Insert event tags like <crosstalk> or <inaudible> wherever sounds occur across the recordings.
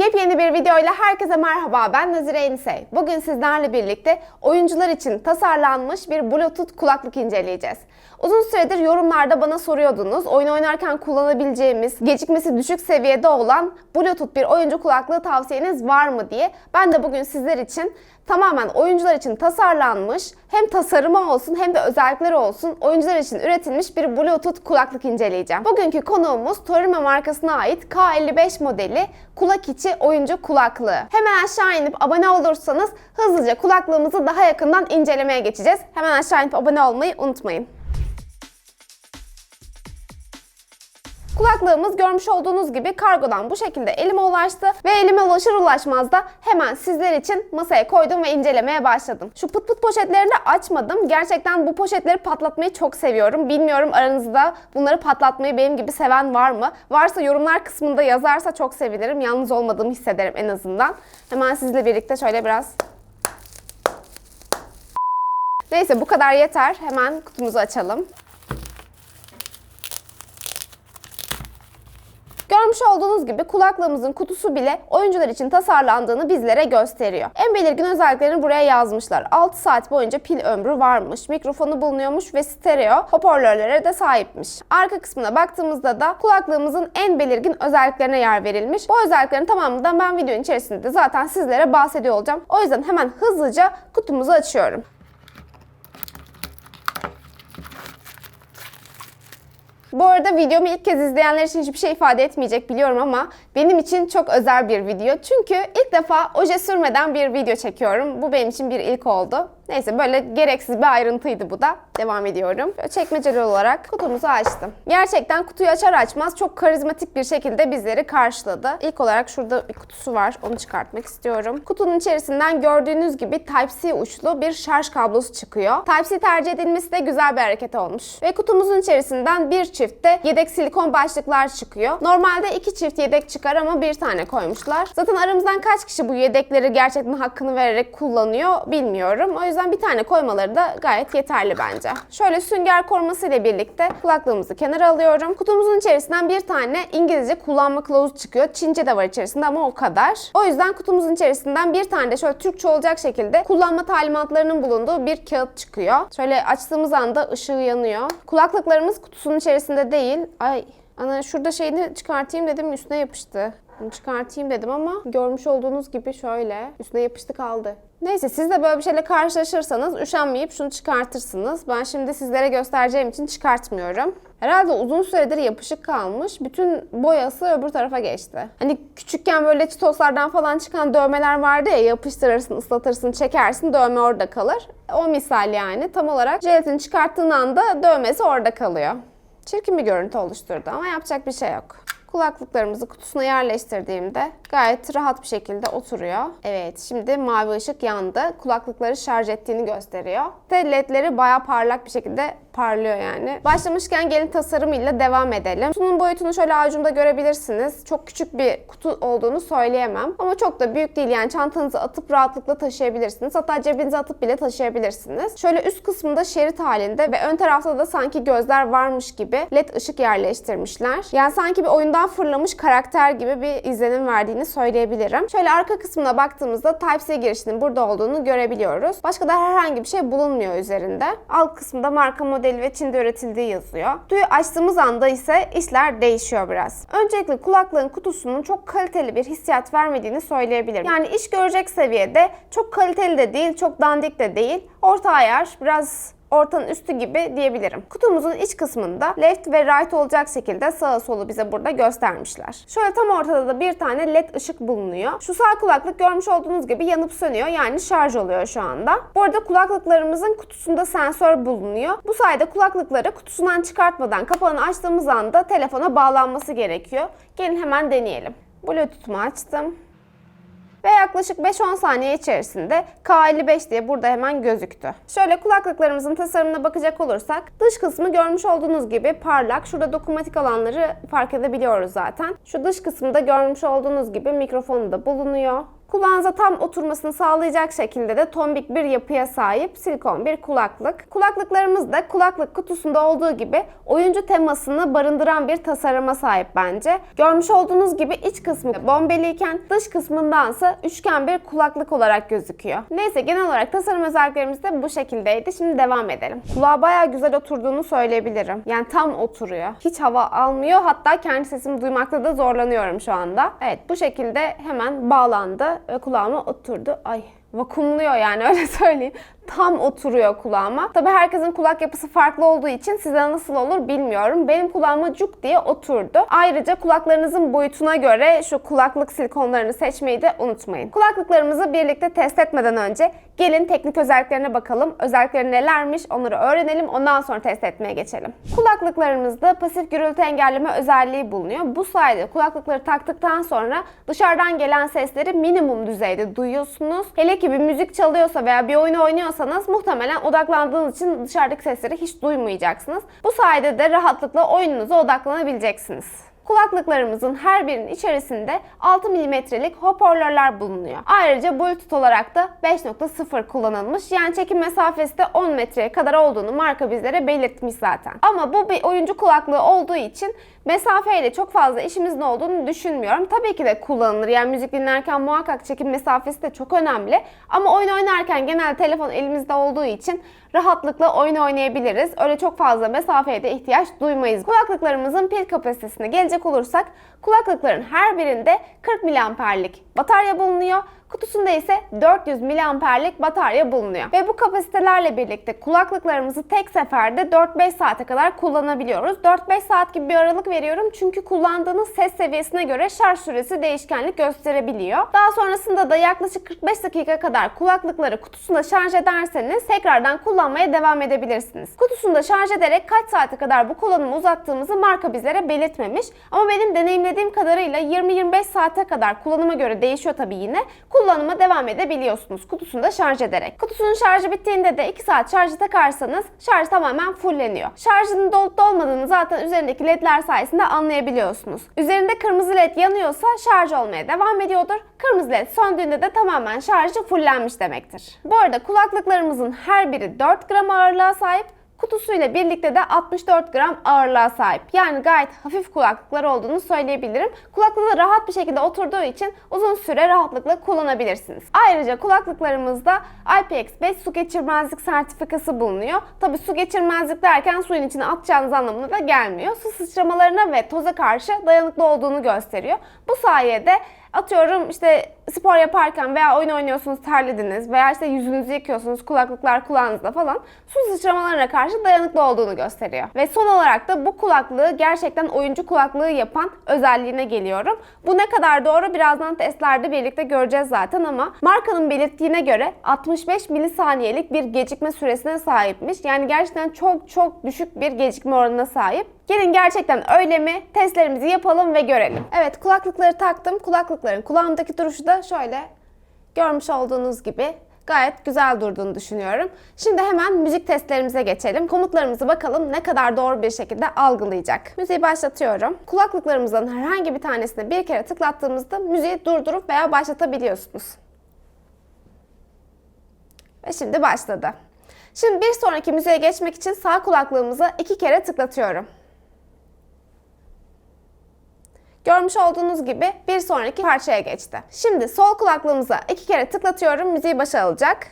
Yepyeni bir videoyla herkese merhaba. Ben Nazire Enisey. Bugün sizlerle birlikte oyuncular için tasarlanmış bir Bluetooth kulaklık inceleyeceğiz. Uzun süredir yorumlarda bana soruyordunuz. Oyun oynarken kullanabileceğimiz, gecikmesi düşük seviyede olan Bluetooth bir oyuncu kulaklığı tavsiyeniz var mı diye. Ben de bugün sizler için tamamen oyuncular için tasarlanmış, hem tasarımı olsun hem de özellikleri olsun oyuncular için üretilmiş bir Bluetooth kulaklık inceleyeceğim. Bugünkü konuğumuz Torime markasına ait K55 modeli kulak içi oyuncu kulaklığı. Hemen aşağı inip abone olursanız hızlıca kulaklığımızı daha yakından incelemeye geçeceğiz. Hemen aşağı inip abone olmayı unutmayın. Kulaklığımız görmüş olduğunuz gibi kargodan bu şekilde elime ulaştı ve elime ulaşır ulaşmaz da hemen sizler için masaya koydum ve incelemeye başladım. Şu pıt pıt poşetlerini açmadım. Gerçekten bu poşetleri patlatmayı çok seviyorum. Bilmiyorum aranızda bunları patlatmayı benim gibi seven var mı? Varsa yorumlar kısmında yazarsa çok sevinirim. Yalnız olmadığımı hissederim en azından. Hemen sizle birlikte şöyle biraz Neyse bu kadar yeter. Hemen kutumuzu açalım. Olduğunuz gibi kulaklığımızın kutusu bile oyuncular için tasarlandığını bizlere gösteriyor. En belirgin özelliklerini buraya yazmışlar. 6 saat boyunca pil ömrü varmış, mikrofonu bulunuyormuş ve stereo hoparlörlere de sahipmiş. Arka kısmına baktığımızda da kulaklığımızın en belirgin özelliklerine yer verilmiş. Bu özelliklerin tamamından ben videonun içerisinde de zaten sizlere bahsediyor olacağım. O yüzden hemen hızlıca kutumuzu açıyorum. Bu arada videomu ilk kez izleyenler için hiçbir şey ifade etmeyecek biliyorum ama benim için çok özel bir video. Çünkü ilk defa oje sürmeden bir video çekiyorum. Bu benim için bir ilk oldu. Neyse böyle gereksiz bir ayrıntıydı bu da. Devam ediyorum. Böyle çekmeceli olarak kutumuzu açtım. Gerçekten kutuyu açar açmaz çok karizmatik bir şekilde bizleri karşıladı. İlk olarak şurada bir kutusu var. Onu çıkartmak istiyorum. Kutunun içerisinden gördüğünüz gibi Type-C uçlu bir şarj kablosu çıkıyor. Type-C tercih edilmesi de güzel bir hareket olmuş. Ve kutumuzun içerisinden bir çiftte yedek silikon başlıklar çıkıyor. Normalde iki çift yedek çıkar ama bir tane koymuşlar. Zaten aramızdan kaç kişi bu yedekleri gerçekten hakkını vererek kullanıyor bilmiyorum. O yüzden bir tane koymaları da gayet yeterli bence. Şöyle sünger koruması ile birlikte kulaklığımızı kenara alıyorum. Kutumuzun içerisinden bir tane İngilizce kullanma kılavuzu çıkıyor. Çince de var içerisinde ama o kadar. O yüzden kutumuzun içerisinden bir tane de şöyle Türkçe olacak şekilde kullanma talimatlarının bulunduğu bir kağıt çıkıyor. Şöyle açtığımız anda ışığı yanıyor. Kulaklıklarımız kutusunun içerisinde değil. Ay ana şurada şeyini çıkartayım dedim üstüne yapıştı. Bunu çıkartayım dedim ama görmüş olduğunuz gibi şöyle üstüne yapıştı kaldı. Neyse siz de böyle bir şeyle karşılaşırsanız üşenmeyip şunu çıkartırsınız. Ben şimdi sizlere göstereceğim için çıkartmıyorum. Herhalde uzun süredir yapışık kalmış. Bütün boyası öbür tarafa geçti. Hani küçükken böyle çitoslardan falan çıkan dövmeler vardı ya yapıştırırsın, ıslatırsın, çekersin dövme orada kalır. O misal yani tam olarak jelatini çıkarttığın anda dövmesi orada kalıyor. Çirkin bir görüntü oluşturdu ama yapacak bir şey yok. Kulaklıklarımızı kutusuna yerleştirdiğimde gayet rahat bir şekilde oturuyor. Evet şimdi mavi ışık yandı. Kulaklıkları şarj ettiğini gösteriyor. Ve ledleri baya parlak bir şekilde parlıyor yani. Başlamışken gelin tasarımıyla devam edelim. Kutunun boyutunu şöyle avucumda görebilirsiniz. Çok küçük bir kutu olduğunu söyleyemem. Ama çok da büyük değil yani çantanızı atıp rahatlıkla taşıyabilirsiniz. Hatta cebinize atıp bile taşıyabilirsiniz. Şöyle üst kısmında şerit halinde ve ön tarafta da sanki gözler varmış gibi led ışık yerleştirmişler. Yani sanki bir oyundan fırlamış karakter gibi bir izlenim verdiğini söyleyebilirim. Şöyle arka kısmına baktığımızda Type-C girişinin burada olduğunu görebiliyoruz. Başka da herhangi bir şey bulunmuyor üzerinde. Alt kısımda marka modeli ve Çin'de üretildiği yazıyor. Kutuyu açtığımız anda ise işler değişiyor biraz. Öncelikle kulaklığın kutusunun çok kaliteli bir hissiyat vermediğini söyleyebilirim. Yani iş görecek seviyede çok kaliteli de değil, çok dandik de değil. Orta ayar, biraz ortanın üstü gibi diyebilirim. Kutumuzun iç kısmında left ve right olacak şekilde sağa solu bize burada göstermişler. Şöyle tam ortada da bir tane led ışık bulunuyor. Şu sağ kulaklık görmüş olduğunuz gibi yanıp sönüyor yani şarj oluyor şu anda. Bu arada kulaklıklarımızın kutusunda sensör bulunuyor. Bu sayede kulaklıkları kutusundan çıkartmadan kapağını açtığımız anda telefona bağlanması gerekiyor. Gelin hemen deneyelim. Bluetooth'umu açtım. Ve yaklaşık 5-10 saniye içerisinde K55 diye burada hemen gözüktü. Şöyle kulaklıklarımızın tasarımına bakacak olursak dış kısmı görmüş olduğunuz gibi parlak. Şurada dokunmatik alanları fark edebiliyoruz zaten. Şu dış kısımda görmüş olduğunuz gibi mikrofonu da bulunuyor. Kulağınıza tam oturmasını sağlayacak şekilde de tombik bir yapıya sahip silikon bir kulaklık. Kulaklıklarımız da kulaklık kutusunda olduğu gibi oyuncu temasını barındıran bir tasarıma sahip bence. Görmüş olduğunuz gibi iç kısmı bombeliyken dış kısmındansa üçgen bir kulaklık olarak gözüküyor. Neyse genel olarak tasarım özelliklerimiz de bu şekildeydi. Şimdi devam edelim. Kulağa bayağı güzel oturduğunu söyleyebilirim. Yani tam oturuyor. Hiç hava almıyor. Hatta kendi sesimi duymakta da zorlanıyorum şu anda. Evet bu şekilde hemen bağlandı kulağıma oturdu. Ay vakumluyor yani <laughs> öyle söyleyeyim. Tam oturuyor kulağıma. Tabii herkesin kulak yapısı farklı olduğu için size nasıl olur bilmiyorum. Benim kulağıma cuk diye oturdu. Ayrıca kulaklarınızın boyutuna göre şu kulaklık silikonlarını seçmeyi de unutmayın. Kulaklıklarımızı birlikte test etmeden önce gelin teknik özelliklerine bakalım. Özellikleri nelermiş onları öğrenelim. Ondan sonra test etmeye geçelim. Kulaklıklarımızda pasif gürültü engelleme özelliği bulunuyor. Bu sayede kulaklıkları taktıktan sonra dışarıdan gelen sesleri minimum düzeyde duyuyorsunuz. Hele ki bir müzik çalıyorsa veya bir oyunu oynuyorsanız muhtemelen odaklandığınız için dışarıdaki sesleri hiç duymayacaksınız. Bu sayede de rahatlıkla oyununuza odaklanabileceksiniz. Kulaklıklarımızın her birinin içerisinde 6 mm'lik hoparlörler bulunuyor. Ayrıca Bluetooth olarak da 5.0 kullanılmış. Yani çekim mesafesi de 10 metreye kadar olduğunu marka bizlere belirtmiş zaten. Ama bu bir oyuncu kulaklığı olduğu için mesafeyle çok fazla işimizin olduğunu düşünmüyorum. Tabii ki de kullanılır. Yani müzik dinlerken muhakkak çekim mesafesi de çok önemli. Ama oyun oynarken genelde telefon elimizde olduğu için rahatlıkla oyun oynayabiliriz. Öyle çok fazla mesafeye de ihtiyaç duymayız. Kulaklıklarımızın pil kapasitesine gelecek olursak kulaklıkların her birinde 40 miliamperlik batarya bulunuyor. Kutusunda ise 400 miliamperlik batarya bulunuyor. Ve bu kapasitelerle birlikte kulaklıklarımızı tek seferde 4-5 saate kadar kullanabiliyoruz. 4-5 saat gibi bir aralık veriyorum çünkü kullandığınız ses seviyesine göre şarj süresi değişkenlik gösterebiliyor. Daha sonrasında da yaklaşık 45 dakika kadar kulaklıkları kutusunda şarj ederseniz tekrardan kullanmaya devam edebilirsiniz. Kutusunda şarj ederek kaç saate kadar bu kullanımı uzattığımızı marka bizlere belirtmemiş. Ama benim deneyimlediğim kadarıyla 20-25 saate kadar kullanıma göre değişiyor tabii yine kullanıma devam edebiliyorsunuz kutusunda şarj ederek. Kutusunun şarjı bittiğinde de 2 saat şarjı takarsanız şarj tamamen fulleniyor. Şarjının dolup dolmadığını zaten üzerindeki ledler sayesinde anlayabiliyorsunuz. Üzerinde kırmızı led yanıyorsa şarj olmaya devam ediyordur. Kırmızı led söndüğünde de tamamen şarjı fullenmiş demektir. Bu arada kulaklıklarımızın her biri 4 gram ağırlığa sahip Kutusuyla birlikte de 64 gram ağırlığa sahip. Yani gayet hafif kulaklıklar olduğunu söyleyebilirim. Kulaklığı rahat bir şekilde oturduğu için uzun süre rahatlıkla kullanabilirsiniz. Ayrıca kulaklıklarımızda IPX5 su geçirmezlik sertifikası bulunuyor. Tabi su geçirmezlik derken suyun içine atacağınız anlamına da gelmiyor. Su sıçramalarına ve toza karşı dayanıklı olduğunu gösteriyor. Bu sayede Atıyorum işte spor yaparken veya oyun oynuyorsunuz terlediniz veya işte yüzünüzü yıkıyorsunuz kulaklıklar kulağınızda falan su sıçramalarına karşı dayanıklı olduğunu gösteriyor. Ve son olarak da bu kulaklığı gerçekten oyuncu kulaklığı yapan özelliğine geliyorum. Bu ne kadar doğru birazdan testlerde birlikte göreceğiz zaten ama markanın belirttiğine göre 65 milisaniyelik bir gecikme süresine sahipmiş. Yani gerçekten çok çok düşük bir gecikme oranına sahip. Gelin gerçekten öyle mi? Testlerimizi yapalım ve görelim. Evet kulaklıkları taktım. Kulaklıkların kulağımdaki duruşu da şöyle görmüş olduğunuz gibi gayet güzel durduğunu düşünüyorum. Şimdi hemen müzik testlerimize geçelim. Komutlarımızı bakalım ne kadar doğru bir şekilde algılayacak. Müziği başlatıyorum. Kulaklıklarımızdan herhangi bir tanesine bir kere tıklattığımızda müziği durdurup veya başlatabiliyorsunuz. Ve şimdi başladı. Şimdi bir sonraki müziğe geçmek için sağ kulaklığımıza iki kere tıklatıyorum. Görmüş olduğunuz gibi bir sonraki parçaya geçti. Şimdi sol kulaklığımıza iki kere tıklatıyorum. Müziği başa alacak.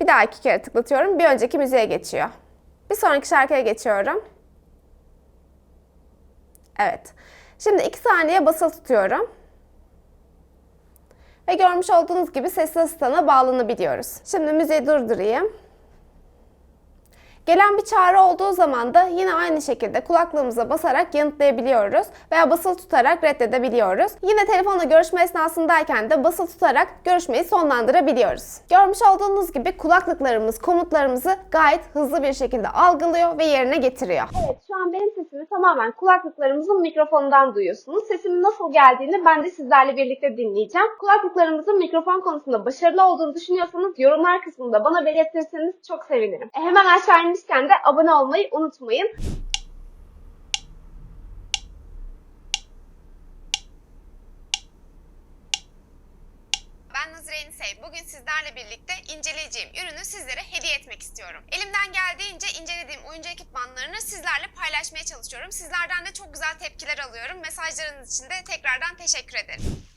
Bir daha iki kere tıklatıyorum. Bir önceki müziğe geçiyor. Bir sonraki şarkıya geçiyorum. Evet. Şimdi iki saniye basılı tutuyorum. Ve görmüş olduğunuz gibi sesli asistana bağlanabiliyoruz. Şimdi müziği durdurayım. Gelen bir çağrı olduğu zaman da yine aynı şekilde kulaklığımıza basarak yanıtlayabiliyoruz veya basılı tutarak reddedebiliyoruz. Yine telefonla görüşme esnasındayken de basılı tutarak görüşmeyi sonlandırabiliyoruz. Görmüş olduğunuz gibi kulaklıklarımız komutlarımızı gayet hızlı bir şekilde algılıyor ve yerine getiriyor. Evet şu an benim sesimi tamamen kulaklıklarımızın mikrofonundan duyuyorsunuz. Sesimin nasıl geldiğini ben de sizlerle birlikte dinleyeceğim. Kulaklıklarımızın mikrofon konusunda başarılı olduğunu düşünüyorsanız yorumlar kısmında bana belirtirseniz çok sevinirim. E, hemen aşağı izlemişken de abone olmayı unutmayın. Ben Nazire Enisey. Bugün sizlerle birlikte inceleyeceğim ürünü sizlere hediye etmek istiyorum. Elimden geldiğince incelediğim oyuncu ekipmanlarını sizlerle paylaşmaya çalışıyorum. Sizlerden de çok güzel tepkiler alıyorum. Mesajlarınız için de tekrardan teşekkür ederim.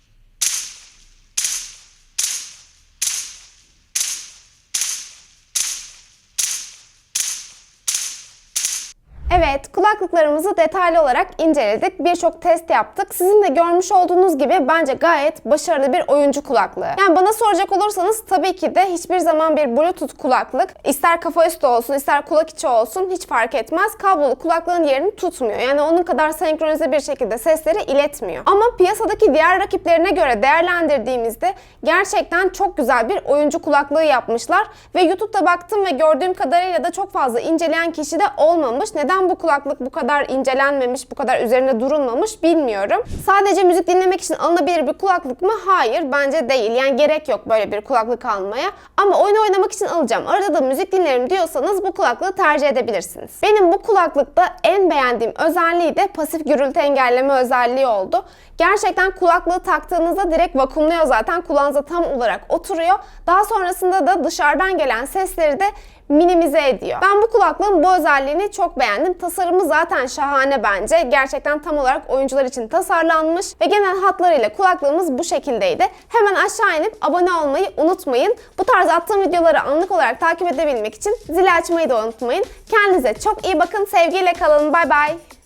Evet, kulaklıklarımızı detaylı olarak inceledik. Birçok test yaptık. Sizin de görmüş olduğunuz gibi bence gayet başarılı bir oyuncu kulaklığı. Yani bana soracak olursanız tabii ki de hiçbir zaman bir Bluetooth kulaklık, ister kafa üstü olsun, ister kulak içi olsun hiç fark etmez. Kablolu kulaklığın yerini tutmuyor. Yani onun kadar senkronize bir şekilde sesleri iletmiyor. Ama piyasadaki diğer rakiplerine göre değerlendirdiğimizde gerçekten çok güzel bir oyuncu kulaklığı yapmışlar. Ve YouTube'da baktım ve gördüğüm kadarıyla da çok fazla inceleyen kişi de olmamış. Neden bu kulaklık bu kadar incelenmemiş, bu kadar üzerine durulmamış bilmiyorum. Sadece müzik dinlemek için alınabilir bir kulaklık mı? Hayır, bence değil. Yani gerek yok böyle bir kulaklık almaya. Ama oyun oynamak için alacağım. Arada da müzik dinlerim diyorsanız bu kulaklığı tercih edebilirsiniz. Benim bu kulaklıkta en beğendiğim özelliği de pasif gürültü engelleme özelliği oldu. Gerçekten kulaklığı taktığınızda direkt vakumluyor zaten. Kulağınıza tam olarak oturuyor. Daha sonrasında da dışarıdan gelen sesleri de minimize ediyor. Ben bu kulaklığın bu özelliğini çok beğendim. Tasarımı zaten şahane bence. Gerçekten tam olarak oyuncular için tasarlanmış ve genel hatlarıyla kulaklığımız bu şekildeydi. Hemen aşağı inip abone olmayı unutmayın. Bu tarz attığım videoları anlık olarak takip edebilmek için zili açmayı da unutmayın. Kendinize çok iyi bakın. Sevgiyle kalın. Bay bay.